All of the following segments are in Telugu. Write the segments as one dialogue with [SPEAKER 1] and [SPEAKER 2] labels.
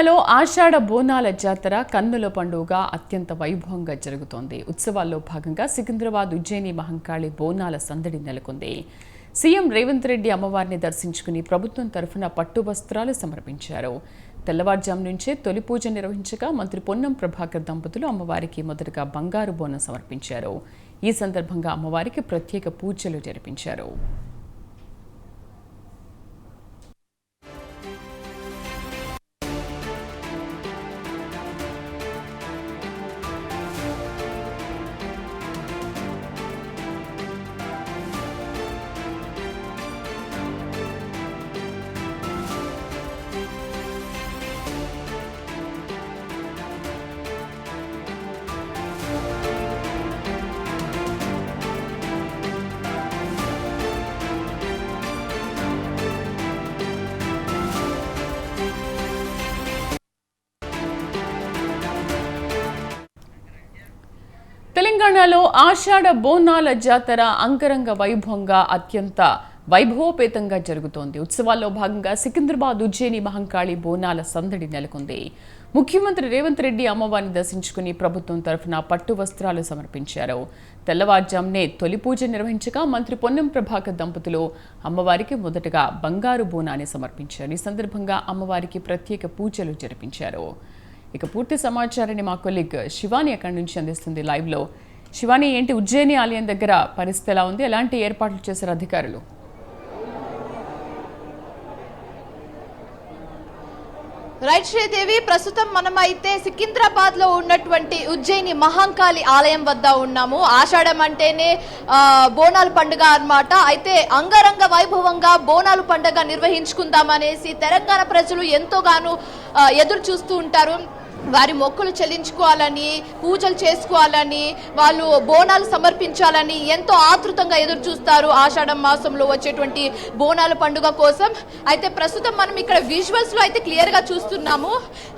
[SPEAKER 1] తెలంగాణలో ఆషాఢ బోనాల జాతర కన్నుల పండుగ అత్యంత వైభవంగా జరుగుతోంది. ఉత్సవాల్లో భాగంగా సికింద్రాబాద్ ఉజ్జయిని మహంకాళి బోనాల సందడి నెలకొంది. సీఎం రేవంత్ రెడ్డి అమ్మవారిని దర్శించుకుని ప్రభుత్వం తరఫున పట్టు వస్త్రాలు సమర్పించారు. తెల్లవారుజాము నుంచే తొలి పూజ నిర్వహించగా మంత్రి పొన్నం ప్రభాకర్ దంపతులు అమ్మవారికి మొదటగా బంగారు బోనం సమర్పించారు. ఈ సందర్భంగా అమ్మవారికి ప్రత్యేక పూజలు జరిపించారు. తెలంగాణలో ఆషాఢ బోనాల జాతర అంగరంగ వైభవంగా అత్యంత వైభవోపేతంగా జరుగుతోంది. ఉత్సవాల్లో భాగంగా సికింద్రాబాద్ ఉజ్జయిని మహంకాళి బోనాల సందడి నెలకొంది. ముఖ్యమంత్రి రేవంత్ రెడ్డి అమ్మవారిని దర్శించుకుని ప్రభుత్వం తరఫున పట్టు వస్త్రాలు సమర్పించారు. తెల్లవారుజామునే తొలి పూజ నిర్వహించగా మంత్రి పొన్నం ప్రభాకర్ దంపతులు అమ్మవారికి మొదటగా బంగారు బోనాన్ని సమర్పించారు. ఈ సందర్భంగా అమ్మవారికి ప్రత్యేక పూజలు జరిపించారు. ఇక పూర్తి సమాచారాన్ని మా కొలీగ్ శివాని అక్కడి నుంచి అందిస్తుంది లైవ్లో శివాని ఏంటి ఉజ్జయిని ఆలయం దగ్గర పరిస్థితి ఎలా ఉంది? ఎలాంటి ఏర్పాట్లు చేశారు అధికారులు?
[SPEAKER 2] రైట్ శ్రీదేవి ప్రస్తుతం మనం అయితే సికింద్రాబాద్లో ఉన్నటువంటి ఉజ్జయిని మహంకాళి ఆలయం వద్ద ఉన్నాము. ఆషాఢం అంటేనే బోనాలు బోనాల పండుగ అన్నమాట. అయితే అంగరంగ వైభవంగా బోనాలు పండుగ నిర్వహించుకుందామనేసి తెలంగాణ ప్రజలు ఎంతోగానో ఎదురు చూస్తూ ఉంటారు. వారి మొక్కులు చెల్లించుకోవాలని పూజలు చేసుకోవాలని వాళ్ళు బోనాలు సమర్పించాలని ఎంతో ఆతృతంగా ఎదురు చూస్తారు ఆషాఢం మాసంలో వచ్చేటువంటి బోనాల పండుగ కోసం. అయితే ప్రస్తుతం మనం ఇక్కడ విజువల్స్లో అయితే క్లియర్గా చూస్తున్నాము.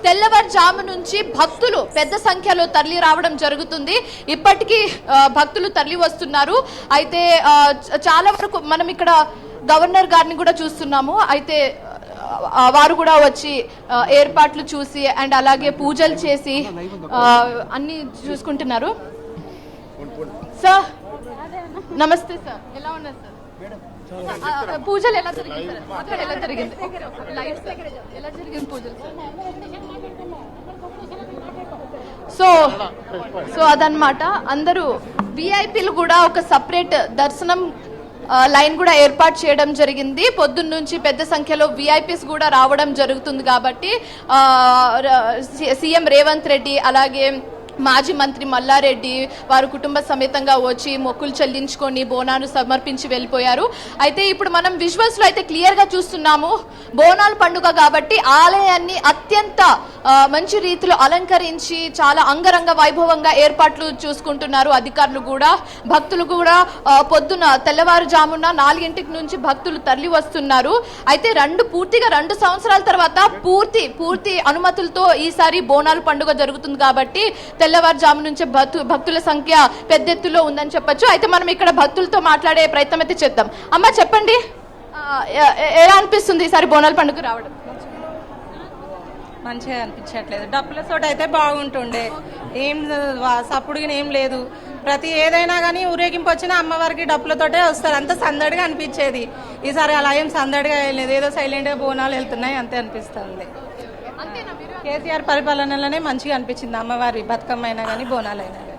[SPEAKER 2] తెల్లవారుజాము నుంచి భక్తులు పెద్ద సంఖ్యలో తరలి రావడం జరుగుతుంది. ఇప్పటికీ భక్తులు తరలి వస్తున్నారు. అయితే చాలా వరకు మనం ఇక్కడ గవర్నర్ గారిని కూడా చూస్తున్నాము. అయితే వారు కూడా వచ్చి ఏర్పాట్లు చూసి అండ్ అలాగే పూజలు చేసి అన్ని చూసుకుంటున్నారు. సార్ నమస్తే సార్ ఎలా ఉన్నారు సార్ పూజలు ఎలా జరిగింది సార్ ఎలా జరిగింది? లైవ్ ఎలా జరిగింది పూజలు సో సో అదనమాట అందరూ విఐపీలు కూడా ఒక సపరేట్ దర్శనం లైన్ కూడా ఏర్పాటు చేయడం జరిగింది. పొద్దున్న నుంచి పెద్ద సంఖ్యలో విఐపీస్ కూడా రావడం జరుగుతుంది కాబట్టి సీఎం రేవంత్ రెడ్డి అలాగే మాజీ మంత్రి మల్లారెడ్డి వారు కుటుంబ సమేతంగా వచ్చి మొక్కులు చెల్లించుకొని బోనాలు సమర్పించి వెళ్ళిపోయారు. అయితే ఇప్పుడు మనం విజువల్స్లో అయితే క్లియర్గా చూస్తున్నాము. బోనాల పండుగ కాబట్టి ఆలయాన్ని అత్యంత మంచి రీతిలో అలంకరించి చాలా అంగరంగ వైభవంగా ఏర్పాట్లు చూసుకుంటున్నారు అధికారులు కూడా. భక్తులు కూడా పొద్దున తెల్లవారుజామున నాలుగింటికి నుంచి భక్తులు తరలి వస్తున్నారు. అయితే రెండు పూర్తిగా రెండు సంవత్సరాల తర్వాత పూర్తి పూర్తి అనుమతులతో ఈసారి బోనాల పండుగ జరుగుతుంది కాబట్టి తెల్లవారుజాము నుంచి భక్తుల సంఖ్య పెద్ద ఎత్తులో ఉందని చెప్పొచ్చు. అయితే మనం ఇక్కడ భక్తులతో మాట్లాడే ప్రయత్నం అయితే చేద్దాం. అమ్మ చెప్పండి. ఎలా అనిపిస్తుంది ఈసారి బోనాల పండుగ రావడం?
[SPEAKER 3] మంచిగా అనిపించట్లేదు. డబ్బుల చోట అయితే బాగుంటుండే. ఏం వా- సప్పుడుగా ఏం లేదు. ప్రతి ఏదైనా కానీ ఊరేగింపు వచ్చినా అమ్మవారికి డబ్బులతోటే వస్తారు. అంత సందడిగా అనిపించేది. ఈసారి అలా ఏం సందడిగా వెళ్ళలేదు ఏదో సైలెంట్గా బోనాలు వెళ్తున్నాయి అంతే అనిపిస్తుంది. కేసీఆర్ పరిపాలనలోనే మంచిగా అనిపించింది. అమ్మవారి బతుకమ్మ అయినా కానీ బోనాలు అయినా కానీ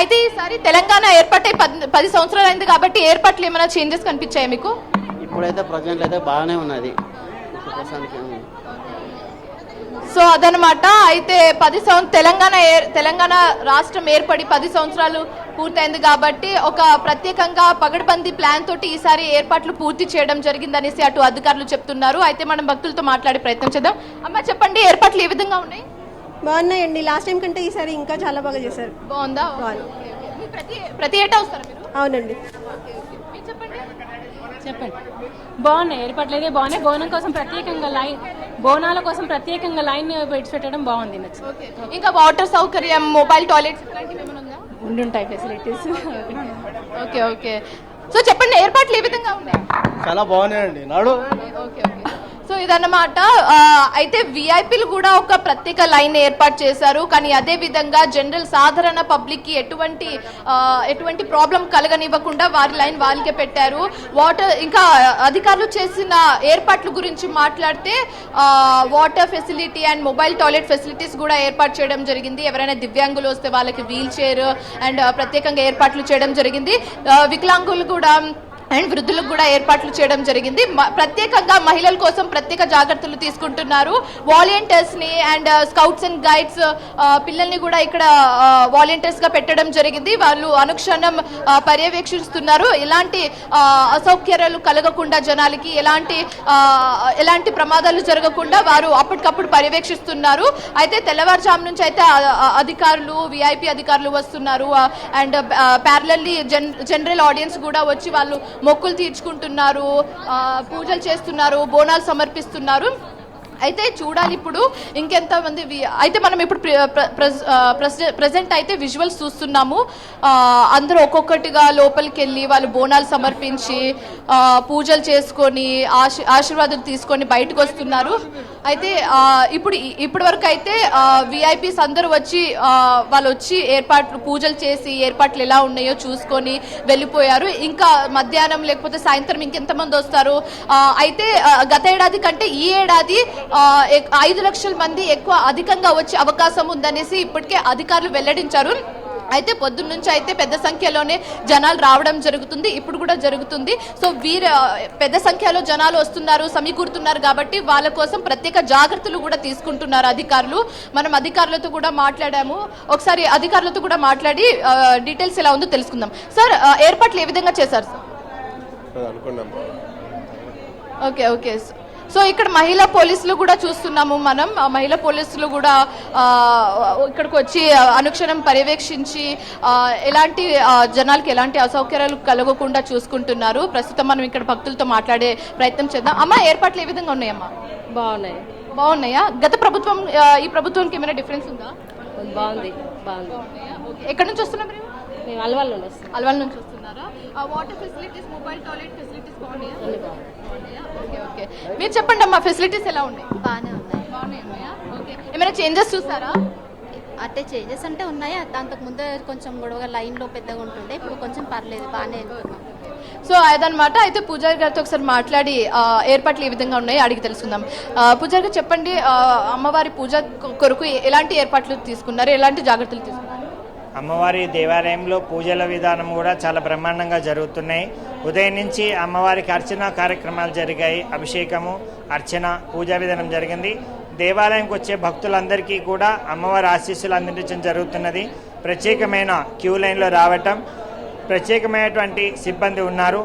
[SPEAKER 2] అయితే ఈసారి తెలంగాణ ఏర్పాటై పది పది సంవత్సరాలు అయింది కాబట్టి ఏర్పాట్లు ఏమైనా చేంజెస్ కనిపించాయి మీకు?
[SPEAKER 4] ఇప్పుడైతే ప్రజెంట్ అయితే బాగానే ఉన్నది. ప్రస్తుతానికి.
[SPEAKER 2] సో అదనమాట. అయితే పది సంవత్సరం తెలంగాణ తెలంగాణ రాష్ట్రం ఏర్పడి పది సంవత్సరాలు పూర్తయింది కాబట్టి ఒక ప్రత్యేకంగా పగడ్బందీ ప్లాన్ తోటి ఈసారి ఏర్పాట్లు పూర్తి చేయడం జరిగిందనేసి అటు అధికారులు చెప్తున్నారు. అయితే మనం భక్తులతో మాట్లాడే ప్రయత్నం చేద్దాం. అమ్మ చెప్పండి ఏర్పాట్లు ఏ విధంగా ఉన్నాయి?
[SPEAKER 5] బాగున్నాయండి. లాస్ట్ టైం కంటే ఈసారి ఇంకా చాలా బాగా చేశారు.
[SPEAKER 2] బాగుందా? ప్రతి ప్రతి ఏటా వస్తారా మీరు?
[SPEAKER 5] అవునండి.
[SPEAKER 2] చెప్పండి.
[SPEAKER 6] చెప్పండి. బాగున్నాయి ఏర్పాట్లు అయితే బాగున్నాయి. బోనం కోసం ప్రత్యేకంగా లైన్ బోనాల కోసం ప్రత్యేకంగా లైన్ పెట్టి పెట్టడం బాగుంది
[SPEAKER 2] ఇంకా వాటర్ సౌకర్యం మొబైల్ టాయిలెట్స్
[SPEAKER 6] ఉండుంటాయి ఫెసిలిటీస్.
[SPEAKER 2] Okay okay. సో చెప్పండి ఏర్పాట్లు ఏ విధంగా ఉన్నాయి?
[SPEAKER 7] చాలా బాగున్నాయండి. నాడు?
[SPEAKER 2] ఓకే. సో ఇదన్నమాట. అయితే విఐపీలు కూడా ఒక ప్రత్యేక లైన్ ఏర్పాటు చేశారు. కానీ అదే విధంగా జనరల్ సాధారణ పబ్లిక్కి ఎటువంటి ఎటువంటి ప్రాబ్లం కలగనివ్వకుండా వారి లైన్ వాళ్ళకే పెట్టారు. వాటర్ ఇంకా అధికారులు చేసిన ఏర్పాట్ల గురించి మాట్లాడితే water facility and mobile toilet facilities కూడా ఏర్పాటు చేయడం జరిగింది. ఎవరైనా దివ్యాంగులు వస్తే వాళ్ళకి వీల్ చైర్ అండ్ ప్రత్యేకంగా ఏర్పాట్లు చేయడం జరిగింది. వికలాంగులు కూడా అండ్ వృద్ధులకు కూడా ఏర్పాట్లు చేయడం జరిగింది. ప్రత్యేకంగా మహిళల కోసం ప్రత్యేక జాగ్రత్తలు తీసుకుంటున్నారు. వాలంటీర్స్ని అండ్ స్కౌట్స్ అండ్ గైడ్స్ పిల్లల్ని కూడా ఇక్కడ uh, వాలంటీర్స్గా పెట్టడం జరిగింది. వాళ్ళు అనుక్షణం uh, పర్యవేక్షిస్తున్నారు. ఎలాంటి uh, అసౌకర్యాలు కలగకుండా జనాలకి ఎలాంటి ఎలాంటి ప్రమాదాలు జరగకుండా వారు అప్పటికప్పుడు పర్యవేక్షిస్తున్నారు. అయితే తెల్లవారుజాము నుంచి అయితే అధికారులు విఐపి అధికారులు వస్తున్నారు. అండ్ ప్యారలల్లీ జన్ జనరల్ ఆడియన్స్ కూడా వచ్చి వాళ్ళు మొక్కులు తీర్చుకుంటున్నారు ఆ, పూజలు చేస్తున్నారు బోనాలు సమర్పిస్తున్నారు. అయితే చూడాలి ఇప్పుడు ఇంకెంత మంది వి- అయితే మనం ఇప్పుడు ప్రజెంట్ అయితే విజువల్స్ చూస్తున్నాము. అందరూ ఒక్కొక్కటిగా లోపలికి వెళ్ళి వాళ్ళు బోనాలు సమర్పించి పూజలు చేసుకొని ఆశీ ఆశీర్వాదం తీసుకొని బయటకు వస్తున్నారు. అయితే ఇప్పుడు ఇప్పటి వరకు అయితే విఐపీస్ అందరూ వచ్చి వాళ్ళు వచ్చి ఏర్పాట్లు పూజలు చేసి ఏర్పాట్లు ఎలా ఉన్నాయో చూసుకొని వెళ్ళిపోయారు. ఇంకా మధ్యాహ్నం లేకపోతే సాయంత్రం ఇంకెంతమంది వస్తారు? అయితే గత ఏడాది కంటే ఈ ఏడాది ఐదు లక్షల మంది ఎక్కువ అధికంగా వచ్చే అవకాశం ఉందనేసి ఇప్పటికే అధికారులు వెల్లడించారు. అయితే పొద్దున్న నుంచి అయితే పెద్ద సంఖ్యలోనే జనాలు రావడం జరుగుతుంది. ఇప్పుడు కూడా జరుగుతుంది. సో వీరు పెద్ద సంఖ్యలో జనాలు వస్తున్నారు సమీకూరుతున్నారు కాబట్టి వాళ్ళ కోసం ప్రత్యేక జాగ్రత్తలు కూడా తీసుకుంటున్నారు అధికారులు. మనం అధికారులతో కూడా మాట్లాడాము. ఒకసారి అధికారులతో కూడా మాట్లాడి డీటెయిల్స్ ఎలా ఉందో తెలుసుకుందాం. సార్ ఏర్పాట్లు ఏ విధంగా చేశారు? సార్ ఓకే ఓకే సో ఇక్కడ మహిళా పోలీసులు కూడా చూస్తున్నాము మనం. మహిళా పోలీసులు కూడా ఇక్కడికి వచ్చి అనుక్షణం పర్యవేక్షించి ఎలాంటి జనాలకి ఎలాంటి అసౌకర్యాలు కలగకుండా చూసుకుంటున్నారు. ప్రస్తుతం మనం ఇక్కడ భక్తులతో మాట్లాడే ప్రయత్నం చేద్దాం. అమ్మ ఏర్పాట్లు ఏ విధంగా ఉన్నాయమ్మా?
[SPEAKER 8] బాగున్నాయి.
[SPEAKER 2] బాగున్నాయా? గత ప్రభుత్వం ఈ ప్రభుత్వానికి ఏమైనా డిఫరెన్స్ ఉందా?
[SPEAKER 8] బాగుంది బాగుంది.
[SPEAKER 2] ఎక్కడి నుంచి వస్తున్నారు మీరు?
[SPEAKER 8] మేము
[SPEAKER 2] అల్వాల్ నుంచి వస్తున్నారా water facilities mobile toilet facilities బాగున్నాయా.
[SPEAKER 8] అన్ని బాగుంది
[SPEAKER 2] ఓకే ఓకే మీరు చెప్పండి అమ్మా ఫెసిలిటీస్ ఎలా ఉన్నాయి?
[SPEAKER 9] బాగానే ఉన్నాయి.
[SPEAKER 2] బాగున్నాయి ఉన్నాయా? ఓకే ఏమైనా చేంజెస్ చూసారా?
[SPEAKER 9] అంటే చేంజెస్ అంటే ఉన్నాయి. అంతకు ముందే కొంచెం గొడవగా లైన్లో పెద్దగా ఉంటుండే. ఇప్పుడు కొంచెం పర్లేదు బాగానే
[SPEAKER 2] సో అదనమాట అయితే పూజారి గారితో ఒకసారి మాట్లాడి ఏర్పాట్లు ఏ విధంగా ఉన్నాయి అడిగి తెలుసుకుందాం. పూజారి గారు చెప్పండి అమ్మవారి పూజ కొరకు ఎలాంటి ఏర్పాట్లు తీసుకున్నారు? ఎలాంటి జాగ్రత్తలు తీసుకున్నారు?
[SPEAKER 10] అమ్మవారి దేవాలయంలో పూజల విధానం కూడా చాలా బ్రహ్మాండంగా జరుగుతున్నాయి. ఉదయం నుంచి అమ్మవారికి అర్చన కార్యక్రమాలు జరిగాయి. అభిషేకము అర్చన పూజా విధానం జరిగింది. దేవాలయంకి వచ్చే భక్తులందరికీ కూడా అమ్మవారి ఆశీస్సులు అందించడం జరుగుతున్నది. ప్రత్యేకమైన క్యూ లైన్లో రావటం ప్రత్యేకమైనటువంటి సిబ్బంది ఉన్నారు.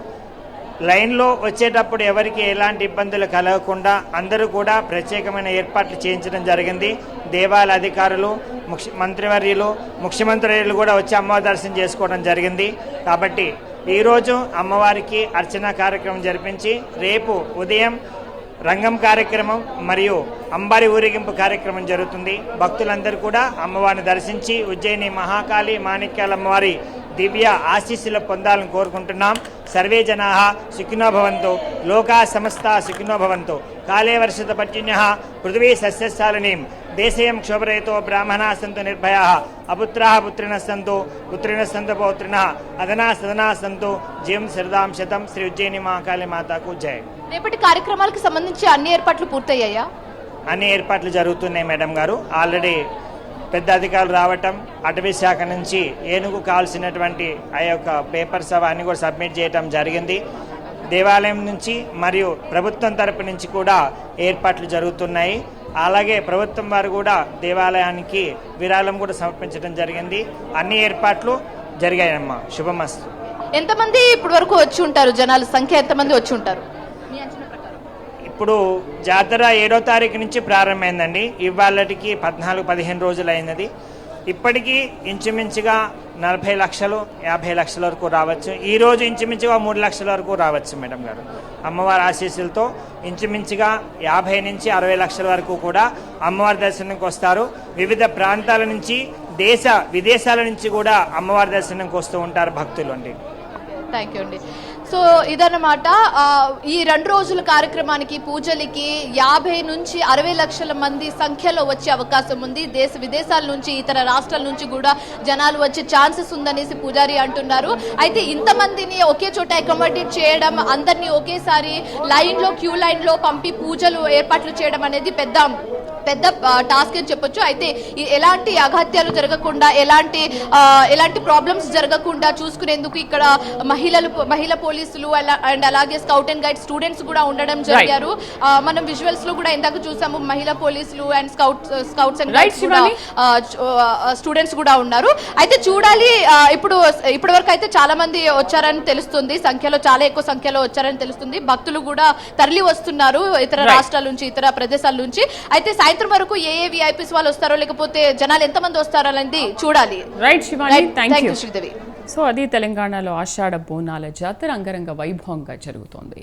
[SPEAKER 10] లైన్లో వచ్చేటప్పుడు ఎవరికి ఎలాంటి ఇబ్బందులు కలగకుండా అందరూ కూడా ప్రత్యేకమైన ఏర్పాట్లు చేయించడం జరిగింది. దేవాలయ అధికారులు ముఖ్య మంత్రివర్యులు ముఖ్యమంత్రులు కూడా వచ్చి అమ్మవారి దర్శనం చేసుకోవడం జరిగింది. కాబట్టి ఈరోజు అమ్మవారికి అర్చన కార్యక్రమం జరిపించి రేపు ఉదయం రంగం కార్యక్రమం మరియు అంబారి ఊరేగింపు కార్యక్రమం జరుగుతుంది. భక్తులందరూ కూడా అమ్మవారిని దర్శించి ఉజ్జయిని మహాకాళి మాణిక్యాల అమ్మవారి దివ్య ఆశీస్సులు పొందాలని కోరుకుంటున్నాం. సర్వే జనా సుఖినో భవంతు. లోకా సమస్త సుఖినో భవంతు. కాలే వర్షత పర్జన్య పృథివీ సస్యశాలినీం. దేశయం క్షోభరహితో బ్రాహ్మణా సంతు నిర్భయా. అపుత్రా పుత్రిణ సంతు. పుత్రిణ సంతు పౌత్రిణ అదనా సదనా సంతు. జీవం శరదాం శతం. శ్రీ ఉజ్జయిని మహాకాళి మాతాకు జై.
[SPEAKER 2] రేపటి కార్యక్రమాలకు సంబంధించి అన్ని ఏర్పాట్లు పూర్తయ్యాయా?
[SPEAKER 10] అన్ని ఏర్పాట్లు జరుగుతున్నాయి మేడం గారు. ఆల్రెడీ పెద్ద అధికారులు రావటం అటవీ శాఖ నుంచి ఏనుగు కావాల్సినటువంటి ఆ యొక్క పేపర్స్ అవన్నీ కూడా సబ్మిట్ చేయటం జరిగింది. దేవాలయం నుంచి మరియు ప్రభుత్వం తరపు నుంచి కూడా ఏర్పాట్లు జరుగుతున్నాయి. అలాగే ప్రభుత్వం వారు కూడా దేవాలయానికి విరాళం కూడా సమర్పించడం జరిగింది. అన్ని ఏర్పాట్లు జరిగాయమ్మా. శుభమస్తు.
[SPEAKER 2] ఎంతమంది ఇప్పటి వరకు వచ్చి ఉంటారు? జనాల సంఖ్య ఎంతమంది వచ్చి ఉంటారు?
[SPEAKER 10] ఇప్పుడు జాతర ఏడో తారీఖు నుంచి ప్రారంభమైందండి. ఇవాళకి పద్నాలుగు పదిహేను రోజులు అయినది ఇప్పటికీ ఇంచుమించుగా నలభై లక్షలు యాభై లక్షల వరకు రావచ్చు. ఈ రోజు ఇంచుమించుగా మూడు లక్షల వరకు రావచ్చు మేడం గారు. అమ్మవారి ఆశీస్సులతో ఇంచుమించుగా యాభై నుంచి అరవై లక్షల వరకు కూడా అమ్మవారి దర్శనంకి వస్తారు. వివిధ ప్రాంతాల నుంచి దేశ విదేశాల నుంచి కూడా అమ్మవారి దర్శనంకి వస్తూ ఉంటారు భక్తులు అండి.
[SPEAKER 2] థ్యాంక్ యూ అండి. సో ఇదన్నమాట ఈ రెండు రోజుల కార్యక్రమానికి పూజలకి యాభై నుంచి అరవై లక్షల మంది సంఖ్యలో వచ్చే అవకాశం ఉంది. దేశ విదేశాల నుంచి ఇతర రాష్ట్రాల నుంచి కూడా జనాలు వచ్చే ఛాన్సెస్ ఉందనేసి పూజారి అంటున్నారు. అయితే ఇంతమందిని ఒకే చోట అకామడేట్ చేయడం అందరినీ ఒకేసారి లైన్లో క్యూ లైన్లో పంపి పూజలు ఏర్పాట్లు చేయడం అనేది పెద్ద పెద్ద టాస్క్ అని చెప్పొచ్చు. అయితే ఎలాంటి అఘాత్యాలు జరగకుండా ఎలాంటి ఎలాంటి ప్రాబ్లమ్స్ జరగకుండా చూసుకునేందుకు ఇక్కడ మహిళలు మహిళా పోలీసులు అలా- అండ్ అలాగే స్కౌట్ అండ్ గైడ్ స్టూడెంట్స్ కూడా ఉండడం జరిగారు. మనం విజువల్స్లో కూడా ఇందాక చూసాము మహిళా పోలీసులు and scout scouts and guides. Students కూడా ఉన్నారు. అయితే చూడాలి ఇప్పుడు ఇప్పటి వరకు అయితే చాలా మంది వచ్చారని తెలుస్తుంది. సంఖ్యలో చాలా ఎక్కువ సంఖ్యలో వచ్చారని తెలుస్తుంది. భక్తులు కూడా తరలి వస్తున్నారు ఇతర. రాష్ట్రాల నుంచి ఇతర ప్రదేశాల నుంచి. అయితే సాయంత్రం వరకు ఏ ఏ విఐపీస్ వాళ్ళు వస్తారో లేకపోతే జనాలు ఎంతమంది వస్తారో అనేది చూడాలి.
[SPEAKER 1] రైట్
[SPEAKER 2] శ్రీదేవి
[SPEAKER 1] సో అది తెలంగాణలో ఆషాఢ బోనాల జాతర అంగరంగ వైభవంగా జరుగుతోంది.